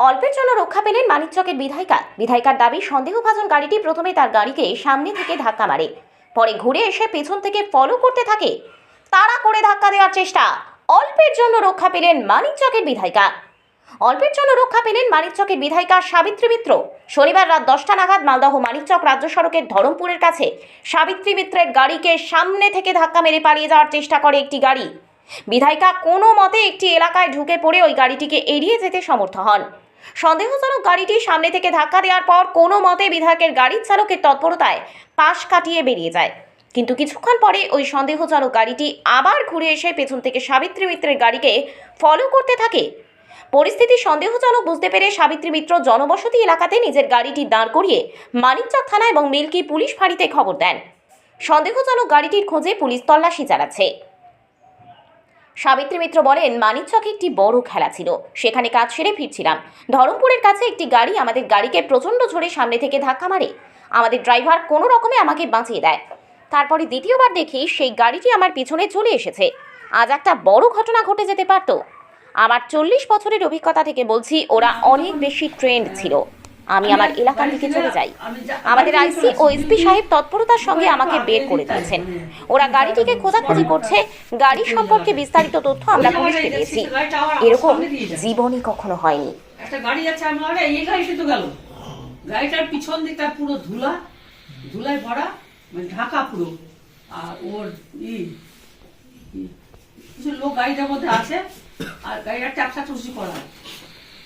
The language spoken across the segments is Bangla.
অল্পের জন্য রক্ষা পেলেন মানিকচকের বিধায়িকা। বিধায়িকার দাবি, সন্দেহভাজন গাড়িটি প্রথমে তার গাড়িকে সামনে থেকে ধাক্কা মারে। পরে ঘুরে এসে পেছন থেকে ফলো করতে থাকে। তাড়া করে ধাক্কা দেওয়ার চেষ্টা। অল্পের জন্য রক্ষা পেলেন মানিকচকের বিধায়িকা। অল্পের জন্য রক্ষা পেলেন মানিকচকের বিধায়িকা সাবিত্রী মিত্র। শনিবার রাত দশটা নাগাদ মালদহ মানিকচক রাজ্য সড়কের ধরমপুরের কাছে সাবিত্রী মিত্রের গাড়িকে সামনে থেকে ধাক্কা মেরে পালিয়ে যাওয়ার চেষ্টা করে একটি গাড়ি। বিধায়িকা কোনো মতে একটি এলাকায় ঢুকে পড়ে ওই গাড়িটিকে এড়িয়ে যেতে সমর্থ হন। সন্দেহজনক গাড়িটি সামনে থেকে ধাক্কা দেওয়ার পর কোনো মতে বিধায়কের গাড়ির চালকের তৎপরতায় পাশ কাটিয়ে বেরিয়ে যায়। কিন্তু কিছুক্ষণ পরে ওই সন্দেহজনক গাড়িটি আবার ঘুরে এসে পেছন থেকে সাবিত্রী মিত্রের গাড়িকে ফলো করতে থাকে। পরিস্থিতি সন্দেহজনক বুঝতে পেরে সাবিত্রী মিত্র জনবসতি এলাকাতে নিজের গাড়িটি দাঁড় করিয়ে মানিকচক থানা এবং মিল্কি পুলিশ ফাঁড়িতে খবর দেন। সন্দেহজনক গাড়িটির খোঁজে পুলিশ তল্লাশি চালাচ্ছে। সাবিত্রী মিত্র বলেন, মানিকচকে একটি বড় খেলা ছিল। সেখানে কাজ সেরে ফিরছিলাম। ধরমপুরের কাছে একটি গাড়ি আমাদের গাড়িকে প্রচণ্ড ঝোরে সামনে থেকে ধাক্কা মারে। আমাদের ড্রাইভার কোনো রকমে আমাকে বাঁচিয়ে দেয়। তারপরে দ্বিতীয়বার দেখি সেই গাড়িটি আমার পিছনে চলে এসেছে। আজ একটা বড় ঘটনা ঘটে যেতে পারত। আমার চল্লিশ বছরের অভিজ্ঞতা থেকে বলছি, ওরা অনেক বেশি ট্রেন্ড ছিল। আমি আমার এলাকা থেকে চলে যাই। আমাদের আইসি ও এসপি সাহেব তৎপরতার সঙ্গে আমাকে বের করে দিয়েছেন। ওরা গাড়িটিকে খোঁজাখুঁজি করছে। গাড়ি সম্পর্কে বিস্তারিত তথ্য আমরা পুলিশকে দিয়েছি। এরকম জীবনে কখনো হয়নি। একটা গাড়ি যাচ্ছে আমি এই গাড়িটা তো গেল। গাড়িটার পিছন দিকটা পুরো ধুলা, ধুলায় ভরা মানে ঢাকা পুরো। আর ওর ই কিছু লোক গাড়িটার মধ্যে আছে, আর গাড়িটা ট্যাপসা টুসি করা।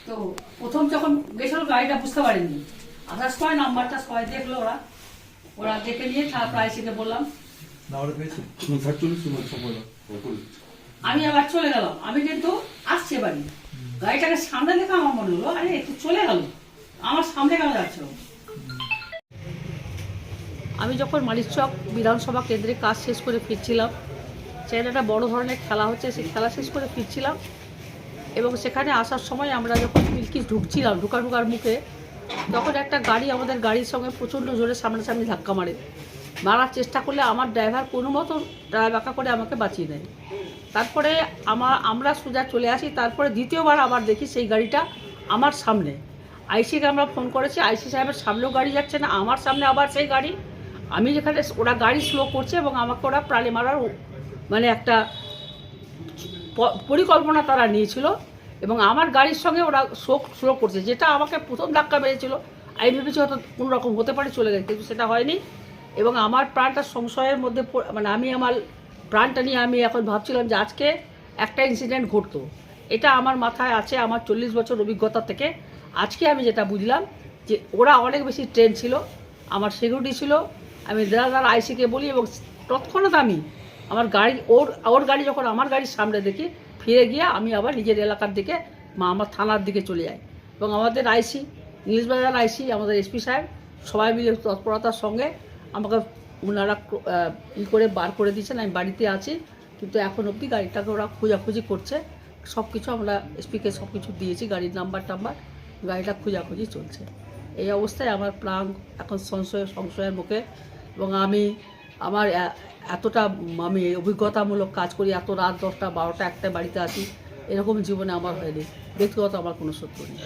তো প্রথম যখন গেছিল গাড়িটা বুঝতে পারিনি। আসার সময় নাম্বারটা সবাই দেখল ওরা। ওরা দেখে নিয়ে তারপর আইসিকে বললাম। আমি আবার চলে গেলাম। আমি কিন্তু আসছে বাড়ি। গাড়িটাকে সামনে দেখে আমার মনে হলো আরে একটু চলে গেল। আমার সামনে কেন যাচ্ছে? ও? আমি যখন মালিকচক বিধানসভা কেন্দ্রে কাজ শেষ করে ফিরছিলাম সেখানে একটা বড় ধরনের খেলা হচ্ছে সেই খেলা শেষ করে ফিরছিলাম। এবং সেখানে আসার সময় আমরা যখন মিল্কি ঢুকছিলাম ঢুকা ঢুকার মুখে, তখন একটা গাড়ি আমাদের গাড়ির সঙ্গে প্রচণ্ড জোরে সামনাসামনি ধাক্কা মারে। মারার চেষ্টা করলে আমার ড্রাইভার কোনো মতো ড্রাইভাকা করে আমাকে বাঁচিয়ে দেয়। তারপরে আমার, আমরা সোজা চলে আসি, তারপরে দ্বিতীয়বার আবার দেখি সেই গাড়িটা আমার সামনে। আইসিকে আমরা ফোন করেছি, আইসি সাহেবের সামনেও গাড়ি যাচ্ছে না, আমার সামনে আবার সেই গাড়ি। আমি যেখানে, ওরা গাড়ি স্লো করছে এবং আমাকে ওরা প্রাণে মারার মানে একটা পরিকল্পনা তারা নিয়েছিল এবং আমার গাড়ির সঙ্গে ওরা স্লো স্লো করছে। যেটা আমাকে প্রথম ধাক্কা মেরেছিল, আমি ভেবেছি হয়তো কোনো রকম হতে পারে, চলে গেছে, কিন্তু সেটা হয়নি। এবং আমার প্রাণটা সংশয়ের মধ্যে মানে আমি আমার প্রাণটা নিয়ে আমি এখন ভাবছিলাম যে আজকে একটা ইনসিডেন্ট ঘটতো। এটা আমার মাথায় আছে, আমার চল্লিশ বছর অভিজ্ঞতা থেকে। আজকে আমি যেটা বুঝলাম যে ওরা অনেক বেশি ট্রেন ছিল, আমার সিকিউরিটি ছিল। আমি দাদার আইসিকে বলি এবং তৎক্ষণাৎ আমি আমার গাড়ি, ওর ওর গাড়ি যখন আমার গাড়ির সামনে দেখি, ফিরে গিয়ে আমি আবার নিজের এলাকার দিকে, মা আমার থানার দিকে চলে যাই। এবং আমাদের আইসি, ইংলিশ বাজার আইসি, আমাদের এসপি সাহেব, সবাই মিলে তৎপরতার সঙ্গে আমাকে ওনারা ই করে বার করে দিয়েছেন, আমি বাড়িতে আছি, কিন্তু এখন অবধি গাড়িটাকে ওরা খোঁজাখুঁজি করছে। সব কিছু আমরা এসপিকে সব কিছু দিয়েছি, গাড়ির নাম্বার টাম্বার, গাড়িটা খোঁজাখুঁজি চলছে। এই অবস্থায় আমার প্রাণ এখন সংশয়, সংশয়ের মুখে। এবং আমি আমার এতটা আমি অভিজ্ঞতামূলক কাজ করি, এত রাত দশটা, বারোটা একটা বাড়িতে আসি, এরকম জীবনে আমার হয়নি। ব্যক্তিগত আমার কোনো শত্রু নেই।